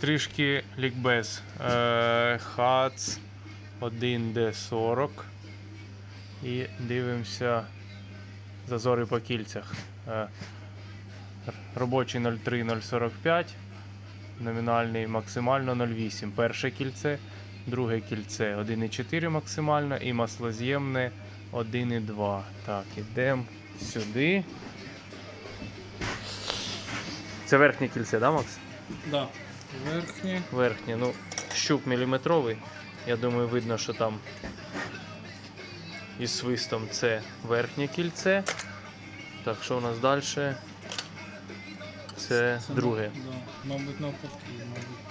трішки лікбез. Е, ХАЦ 1D40. І дивимося зазори по кільцях. Е, робочий 0,3-0,45, номінальний максимально 0,8. Перше кільце, друге кільце 1,4 максимально і маслоз'ємне 1,2. Так, ідемо сюди. Це верхнє кільце, да, Макс? Да. Верхнє. Верхнє, ну, щуп міліметровий. Я думаю, видно, що там із свистом це верхнє кільце. Так, що у нас далі? Це друге. Да. Мабуть, навпаки, мабуть.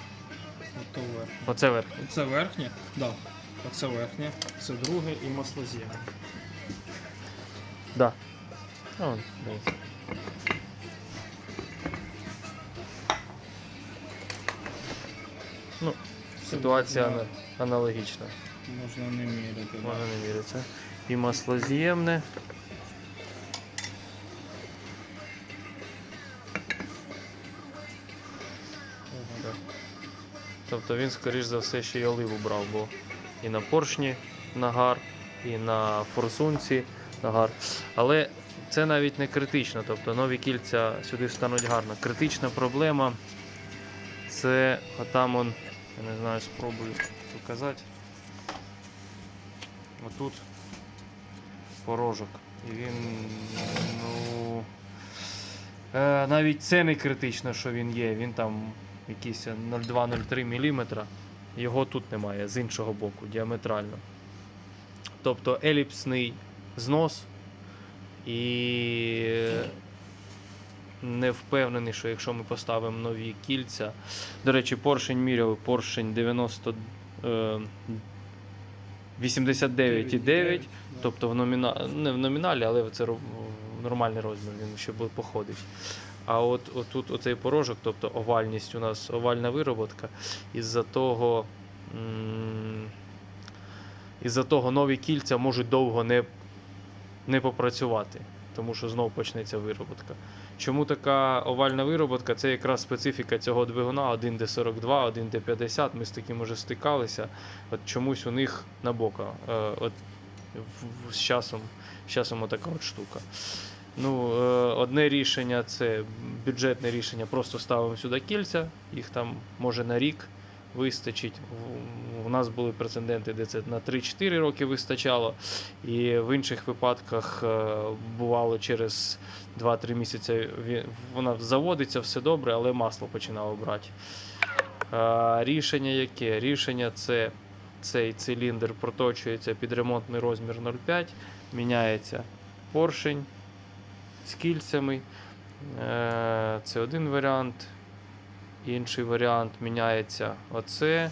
Ото верхнє. Оце верхнє. Це верхнє? Да. Оце верхнє. Це друге і маслоз'ємне. Да. Вон, Ну, ситуація Да. аналогічна. Можна не міряти. да. Можна не віриться. І маслоз'ємне. Да. Тобто він, скоріш за все, ще й оливу брав, бо і на поршні нагар, і на форсунці нагар. Але це навіть не критично, тобто нові кільця сюди стануть гарно. Критична проблема це отам он, я не знаю, спробую показати. Отут порожок. І він, ну. Е, навіть це не критично, що він є. Він там якийсь 0,2-0,3 мм. Його тут немає з іншого боку, діаметрально. Тобто еліпсний знос. І не впевнений, що якщо ми поставимо нові кільця. До речі, поршень міряли, поршень 90. Е, 89,9. Тобто в номіна... не в номіналі, але це нормальний розмір, він ще походить. А от отут оцей порожок, тобто овальність у нас овальна вироботка, із-за того, із-за того нові кільця можуть довго не, не попрацювати, тому що знов почнеться вироботка. Чому така овальна вироботка? Це якраз специфіка цього двигуна 1D42, 1D50. Ми з таким уже стикалися. От чомусь у них на бока. Е, от з часом, з часом отака от штука. Ну, е, одне рішення це бюджетне рішення. Просто ставимо сюди кільця, їх там може на рік вистачить. У нас були прецеденти, де це на 3-4 роки вистачало. І в інших випадках е, бувало через 2-3 місяці вона заводиться, все добре, але масло починало брати. Е, Рішення яке? Рішення це цей циліндр проточується під ремонтний розмір 0,5, міняється поршень з кільцями. Е, Це один варіант. Інший варіант міняється оце,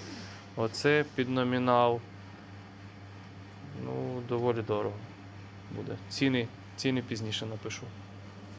оце під номінал. Ну, доволі дорого буде. Ціни, ціни пізніше напишу.